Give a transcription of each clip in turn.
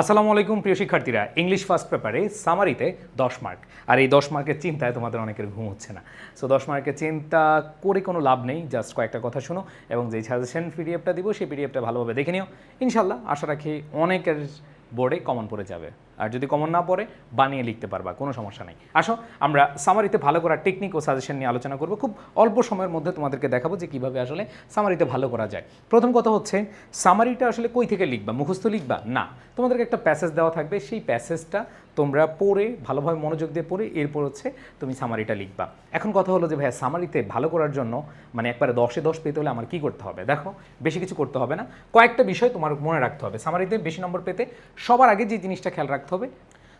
আসসালামু আলাইকুম, প্রিয় শিক্ষার্থীরা। ইংলিশ ফার্স্ট পেপারে সামারিতে দশ মার্ক আর এই দশ মার্কের চিন্তায় তোমাদের অনেকের ঘুম হচ্ছে না। সো দশ মার্কের চিন্তা করে কোনো লাভ নেই জাস্ট কয়েকটা কথা শোনো এবং যেই সাজেশন পিডিএফটা দিব, সেই পিডিএফটা ভালোভাবে দেখে নিও। ইনশাল্লাহ আশা রাখি অনেকের বোর্ডে কমন পড়ে যাবে। আর যদি কমন না পড়ে, বানিয়ে লিখতে পারবা, কোনো সমস্যা নেই। আসো, আমরা সামারিতে ভালো করার টেকনিক ও সাজেশন নিয়ে আলোচনা করব। খুব অল্প সময়ের মধ্যে তোমাদেরকে দেখাবো যে কীভাবে আসলে সামারিতে ভালো করা যায়। প্রথম কথা হচ্ছে সামারিটা আসলে কই থেকে লিখবা? মুখস্থ লিখবা? না। তোমাদেরকে একটা প্যাসেজ দেওয়া থাকবে, সেই প্যাসেজটা তোমরা পড়ে, ভালোভাবে মনোযোগ দিয়ে পড়ে, এরপর হচ্ছে তুমি সামারিটা লিখবা। এখন কথা হলো যে, ভাইয়া সামারিতে ভালো করার জন্য মানে একবারে দশে দশ পেতে হলে আমার কি করতে হবে? দেখো, বেশি কিছু করতে হবে না। কয়েকটা বিষয় তোমার মনে রাখতে হবে। সামারিতে বেশি নম্বর পেতে সবার আগে যে জিনিসটা খেয়াল রাখতে হবে।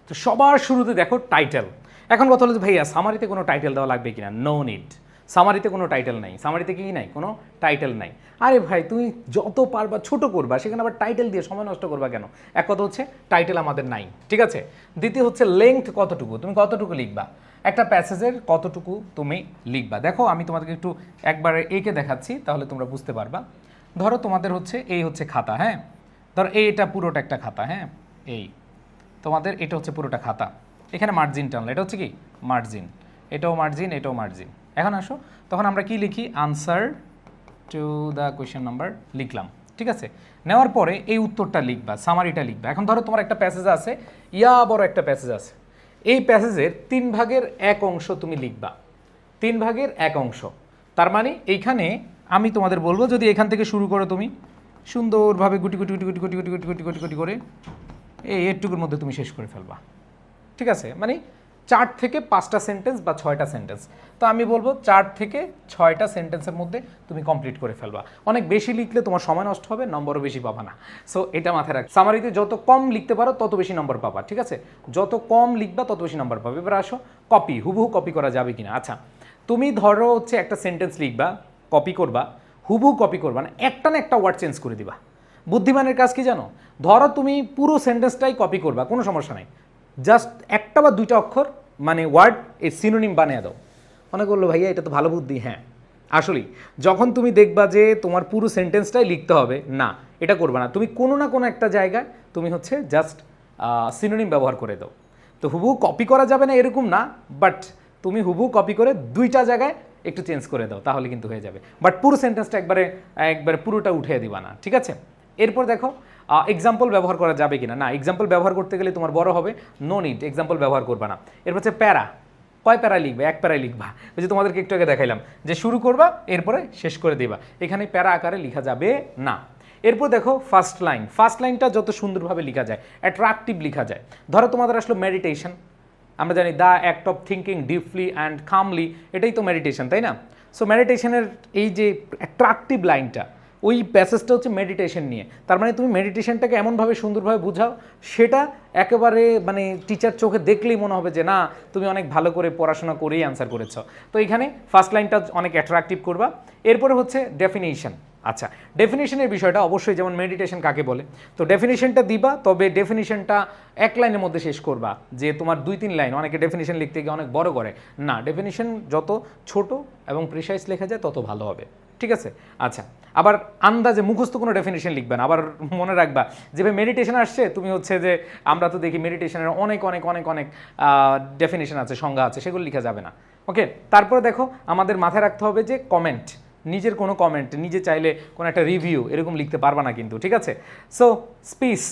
তো সবার শুরুতে দেখো টাইটেল এখন কথা হলো ভাইয়া সামারিতে কোনো টাইটেল দেওয়া লাগবে কিনা? নো নিড সামারিতে কোনো টাইটেল নাই। সামারিতে কি নাই? কোনো টাইটেল নাই। আরে ভাই, তুমি যত পারবা ছোট করবা, সেখানে আবার টাইটেল দিয়ে সময় নষ্ট করবা কেন? এক কথা হচ্ছে টাইটেল আমাদের নাই। ঠিক আছে? দ্বিতীয় হচ্ছে লেংথ কতটুকু? তুমি কতটুকু লিখবা? একটা প্যাসেজের কতটুকু তুমি লিখবা? দেখো, আমি তোমাদেরকে একটু একবার একে দেখাচ্ছি, তাহলে তোমরা বুঝতে পারবা। ধরো তোমাদের হচ্ছে, এই হচ্ছে খাতা হ্যাঁ? ধরো এই এটা পুরোটা একটা খাতা হ্যাঁ? এই। তোমাদের, এটা হচ্ছে পুরোটা খাতা। এখানে মার্জিন টানলো, এটা হচ্ছে কি? মার্জিন এটাও মার্জিন এটাও মার্জিন এখন আসো, তখন আমরা কি লিখি? Answer to the question number লিখলাম, ঠিক আছে? নেওয়ার পরে এই উত্তরটা লিখবা সামারিটা লিখবা। এখন ধরো তোমার একটা প্যাসেজ আছে, ইয়া বড় একটা প্যাসেজ আছে। এই প্যাসেজের তিন ভাগের এক অংশ তুমি লিখবা। তিন ভাগের এক অংশ। তার মানে এইখানে আমি তোমাদের বলব, যদি এখান থেকে শুরু করো তুমি, সুন্দরভাবে গুটি গুটি গুটি গুটি গুটি গুটি গুটি গুটি গুটি গুটি করে এই এরটুকুর মধ্যে তুমি শেষ করে ফেলবা। ঠিক আছে? মানে চার থেকে পাঁচটা সেন্টেন্স বা ছয়টা সেন্টেন্স তো আমি বলব চার থেকে ছয়টা সেন্টেন্সের মধ্যে তুমি কমপ্লিট করে ফেলবা। অনেক বেশি লিখলে তোমার সময় নষ্ট হবে, নম্বরও বেশি পাবা না। সো এটা মাথায় রাখ সামারিতে যত কম লিখতে পারো, তত বেশি নম্বর পাবা, ঠিক আছে? যত কম লিখবা, তত বেশি নম্বর পাবে। এবার আসো কপি হুবহু কপি করা যাবে কিনা? আচ্ছা তুমি ধরো হচ্ছে একটা সেন্টেন্স লিখবা কপি করবা, হুবহু কপি করবা না একটা না একটা ওয়ার্ড চেঞ্জ করে দিবা। বুদ্ধিমানের কাজ কি জানো? ধরো তুমি পুরো সেন্টেন্সটাই কপি করবা, কোনো সমস্যা নাই। জাস্ট একটা বা দুইটা অক্ষর মানে ওয়ার্ড এই সিনোনিম বানিয়ে দাও। অনেক বলল ভাইয়া, এটা তো ভালো বুদ্ধি। হ্যাঁ। আসলেই, যখন তুমি দেখবা যে তোমার পুরো সেন্টেন্সটাই লিখতে হবে, না, এটা করবে না। তুমি কোনো না কোনো একটা জায়গায় তুমি হচ্ছে জাস্ট সিনোনিম ব্যবহার করে দাও। তো হুবু কপি করা যাবে না এরকম না বাট তুমি হুবু কপি করে দুইটা জায়গায় একটু চেঞ্জ করে দাও, তাহলে কিন্তু হয়ে যাবে। বাট পুরো সেন্টেন্সটা একবারে একবারে পুরোটা উঠিয়ে দিবা না, ঠিক আছে? এরপর দেখো এক্সাম্পল ব্যবহার করা যাবে কিনা? না এক্সাম্পল ব্যবহার করতে গেলে তোমার বড় হবে নো নিড এক্সাম্পল ব্যবহার করবা না। এরপর হচ্ছে প্যারা। কয় প্যারা লিখবে? এক প্যারায় লিখবা। ওই যে তোমাদেরকে একটু আগে দেখাইলাম যে শুরু করবা, এরপরে শেষ করে দিবা। এখানে প্যারা আকারে লেখা যাবে না। এরপর দেখো ফার্স্ট লাইন ফার্স্ট লাইনটা যত সুন্দরভাবে লেখা যায় অ্যাট্রাকটিভ লেখা যায়। ধরো তোমাদের আসলো মেডিটেশন আমরা জানি the act of thinking deeply and calmly এটাই তো মেডিটেশন তাই না? সো মেডিটেশনের এই যে অ্যাট্রাকটিভ লাইনটা ওই প্যাসেজটা হচ্ছে মেডিটেশন নিয়ে। তার মানে তুমি মেডিটেশনটাকে এমনভাবে সুন্দরভাবে বুঝাও, সেটা একেবারে মানে টিচার চোখে দেখলেই মনে হবে যে, না, তুমি অনেক ভালো করে পড়াশোনা করেই অ্যান্সার করেছ। তো এখানে ফার্স্ট লাইনটা অনেক অ্যাট্রাকটিভ করবা। এরপরে হচ্ছে ডেফিনেশন আচ্ছা ডেফিনেশনের বিষয়টা অবশ্যই যেমন মেডিটেশন কাকে বলে, তো ডেফিনেশনটা দিবা, তবে ডেফিনেশনটা এক লাইনের মধ্যে শেষ করবা, যে তোমার দুই তিন লাইন, অনেকে ডেফিনেশন লিখতে গিয়ে অনেক বড় করে। না ডেফিনেশন যত ছোট এবং প্রিসাইজ লেখা যায়, তত ভালো হবে। ঠিক আছে? আচ্ছা আবার আন্দাজে মুখস্থ কোনো ডেফিনেশন লিখবে না আবার মনে রাখবা যেভাবে মেডিটেশন আসছে, তুমি হচ্ছে যে, আমরা তো দেখি মেডিটেশনের অনেক অনেক অনেক অনেক ডেফিনেশন আছে, সংজ্ঞা আছে, সেগুলো লেখা যাবে না। ওকে? তারপরে দেখো, আমাদের মাথায় রাখতে হবে যে কমেন্ট নিজের কোনো কমেন্ট নিজে চাইলে কোনো একটা রিভিউ এরকম লিখতে পারবা না কিন্তু, ঠিক আছে? সো স্পিস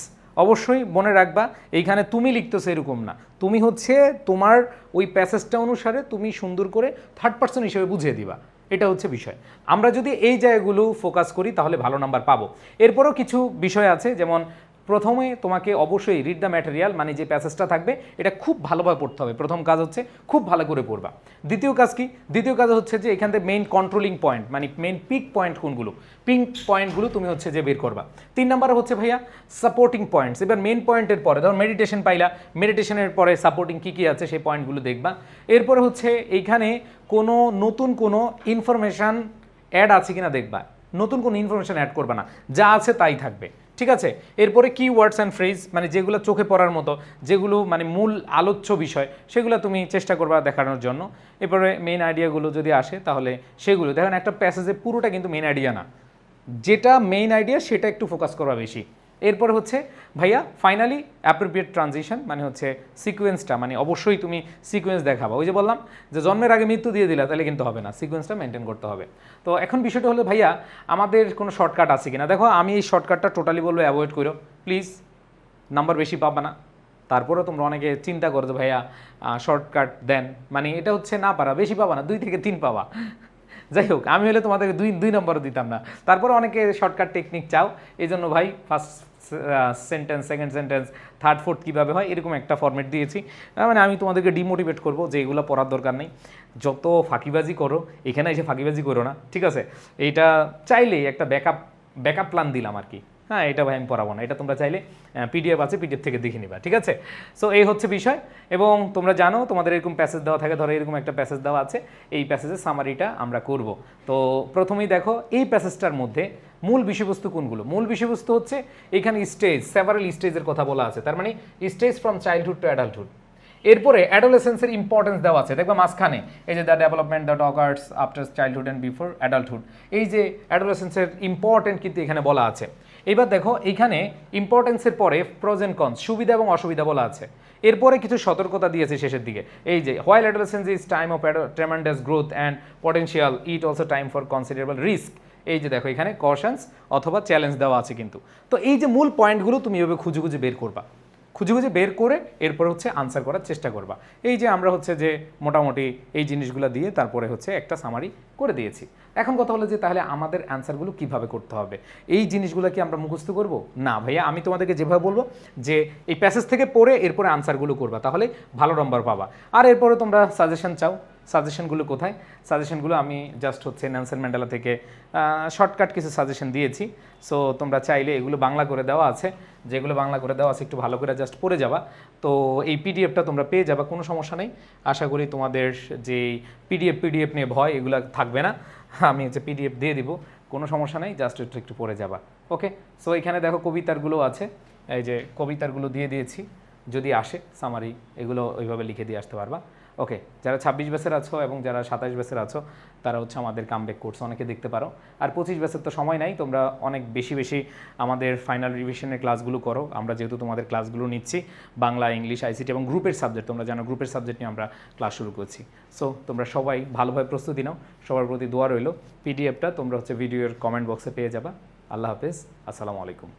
অবশ্যই মনে রাখবা, এইখানে তুমি লিখতেছো এরকম না। তুমি হচ্ছে তোমার ওই প্যাসেজটা অনুসারে তুমি সুন্দর করে থার্ড পার্সন হিসেবে বুঝিয়ে দিবা। এটা হচ্ছে বিষয়। আমরা যদি এই জায়গাগুলো ফোকাস করি, তাহলে ভালো নাম্বার পাবো। এরপরও কিছু বিষয় আছে, যেমন প্রথমে তোমাকে অবশ্যই রিড দ্য ম্যাটেরিয়াল মানে যে প্যাসেজটা থাকবে, এটা খুব ভালোভাবে পড়তে হবে। প্রথম কাজ হচ্ছে খুব ভালো করে পড়বা। দ্বিতীয় কাজ কি? দ্বিতীয় কাজ হচ্ছে যে এখান থেকে মেইন কন্ট্রোলিং পয়েন্ট মানে মেইন পিক পয়েন্ট কোনগুলো? পিঙ্ক পয়েন্টগুলো তুমি হচ্ছে যে বের করবা। তিন নাম্বার হচ্ছে ভাইয়া সাপোর্টিং পয়েন্টস এবার মেইন পয়েন্টের পরে, ধর মেডিটেশন পাইলা। মেডিটেশনের পরে সাপোর্টিং কী কী আছে, সেই পয়েন্টগুলো দেখবা। এরপরে হচ্ছে এইখানে কোনো নতুন কোনো ইনফরমেশান অ্যাড আছে কিনা দেখবা। নতুন কোনো ইনফরমেশান অ্যাড করবা না। যা আছে তাই থাকবে। ঠিক আছে? এরপরে কি ওয়ার্ডস অ্যান্ড ফ্রেজ মানে যেগুলো চোখে পড়ার মতো, যেগুলো মানে মূল আলোচ্য বিষয়, সেগুলো তুমি চেষ্টা করবা দেখানোর জন্য। এরপরে মেইন আইডিয়াগুলো যদি আসে, তাহলে সেগুলো। দেখেন একটা প্যাসেজে পুরোটা কিন্তু মেইন আইডিয়া না। যেটা মেইন আইডিয়া সেটা একটু ফোকাস করবা বেশি। এরপরে হচ্ছে, ভাইয়া ফাইনালি অ্যাপ্রোপ্রিয়েট ট্রানজিশন মানে হচ্ছে সিকোয়েন্সটা মানে অবশ্যই তুমি সিকোয়েন্স দেখাবা। ওই যে বললাম যে জন্মের আগে মৃত্যু দিয়ে দিলা, তাহলে কিন্তু হবে না সিকোয়েন্সটা মেনটেন করতে হবে। তো এখন বিষয়টা হলো, ভাইয়া, আমাদের কোনো শর্টকাট আছে কিনা? দেখো, আমি এই শর্টকাটটা টোটালি বলব অ্যাভয়েড করো। প্লিজ নাম্বার বেশি পাবা না। তারপরেও তোমরা অনেকে চিন্তা করো যে, ভাইয়া শর্টকাট দেন। মানে এটা হচ্ছে না পারা, বেশি পাবা না, দুই থেকে তিন পাবা। যাই হোক, আমি হলে তোমাদেরকে দুই দুই নম্বরও দিতাম না। তারপরে অনেকে শর্টকাট টেকনিক চাও, এই জন্য ভাই first sentence second sentence third fourth কীভাবে হয়, এরকম একটা ফর্মেট দিয়েছি। মানে আমি তোমাদেরকে ডিমোটিভেট করব যে এগুলো পড়ার দরকার নেই। যত ফাঁকিবাজি করো, এখানে এসে ফাঁকিবাজি করো না, ঠিক আছে? এইটা চাইলেই একটা ব্যাকআপ ব্যাকআপ প্ল্যান দিলাম আর কি। হ্যাঁ এটা ভাই আমি পড়াবো না, এটা তোমরা চাইলে পিডিএফ আছে পিডিএফ থেকে দেখে নিবা, ঠিক আছে? সো এই হচ্ছে বিষয়। এবং তোমরা জানো, তোমাদের এরকম প্যাসেজ দেওয়া থাকে, ধরো এরকম একটা প্যাসেজ দেওয়া আছে, এই প্যাসেজের সামারিটা আমরা করব। তো প্রথমেই দেখো, এই প্যাসেজটার মধ্যে মূল বিষয়বস্তু কোনগুলো? মূল বিষয়বস্তু হচ্ছে এখানে স্টেজ সেভারাল স্টেজের কথা বলা আছে। তার মানে stage from childhood to adulthood এরপরে অ্যাডোলেসেন্সের ইম্পর্টেন্স দেওয়া আছে। দেখবে মাঝখানে, এই যে the development the occurs after childhood and before adulthood এই যে অ্যাডোলেসেন্সের ইম্পর্টেন্ট কিন্তু এখানে বলা আছে। এবার দেখো, এখানে ইম্পর্টেন্সের পরে প্রোজ এন্ড কনস সুবিধা এবং অসুবিধা বলা আছে। এরপরে কিছু সতর্কতা দিয়েছে শেষের দিকে। এই যে while adolescence is time of tremendous growth and potential it also time for considerable risk এই যে দেখো, এখানে কশনস অথবা চ্যালেঞ্জ দেওয়া আছে কিন্তু। তো এই যে মূল পয়েন্টগুলো তুমি এভাবে খুঁজে খুঁজে বের করবা। খুঁজে খুঁজে বের করে এরপর হচ্ছে আনসার করার চেষ্টা করবা। এই যে আমরা হচ্ছে যে মোটামুটি এই জিনিসগুলো দিয়ে তারপরে হচ্ছে একটা সামারি করে দিয়েছি। এখন কথা হলো যে তাহলে আমাদের অ্যান্সারগুলো কীভাবে করতে হবে? এই জিনিসগুলো কি আমরা মুখস্থ করব? না ভাইয়া, আমি তোমাদেরকে যেভাবে বলব যে এই প্যাসেজ থেকে পড়ে এরপরে আনসারগুলো করবা। তাহলে ভালো নম্বর পাবা। আর এরপরে তোমরা সাজেশন চাও। সাজেশনগুলো কোথায়? সাজেশনগুলো আমি জাস্ট হচ্ছে ন্যানসেন ম্যান্ডেলা থেকে শর্টকাট কিছু সাজেশন দিয়েছি। সো তোমরা চাইলে এগুলো বাংলা করে দেওয়া আছে। যেগুলো বাংলা করে দেওয়া আছে, একটু ভালো করে জাস্ট পড়ে যাবা। তো এই পিডিএফটা তোমরা পেয়ে যাবা, কোনো সমস্যা নেই। আশা করি তোমাদের যে পিডিএফ পিডিএফ নিয়ে ভয়, এগুলো থাকবে না। আমি হচ্ছে পিডিএফ দিয়ে দিব, কোনো সমস্যা নেই জাস্ট একটু একটু পড়ে যাবা। ওকে সো এখানে দেখো কবিতারগুলো আছে। এই যে কবিতারগুলো দিয়ে দিয়েছি। যদি আসে সামারি এগুলো ওইভাবে লিখে দিয়ে আসতে পারবা। ওকে যারা ছাব্বিশ ব্যাচের আছো এবং যারা সাতাশ ব্যাচের আছো, তারা হচ্ছে আমাদের কামব্যাক কোর্স অনেকে দেখতে পারো। আর পঁচিশ ব্যাচের তো সময় নাই, তোমরা অনেক বেশি বেশি আমাদের ফাইনাল রিভিশনের ক্লাসগুলো করো। আমরা যেহেতু তোমাদের ক্লাসগুলো নিচ্ছি, বাংলা, ইংলিশ আইসিটি এবং গ্রুপের সাবজেক্ট তোমরা জানো গ্রুপের সাবজেক্ট নিয়ে আমরা ক্লাস শুরু করছি। সো তোমরা সবাই ভালোভাবে প্রস্তুতি নাও, সবার প্রতি দোয়া রইল। পিডিএফটা তোমরা হচ্ছে ভিডিওর কমেন্ট বক্সে পেয়ে যাবা। আল্লাহ হাফেজ, আসসালামু আলাইকুম।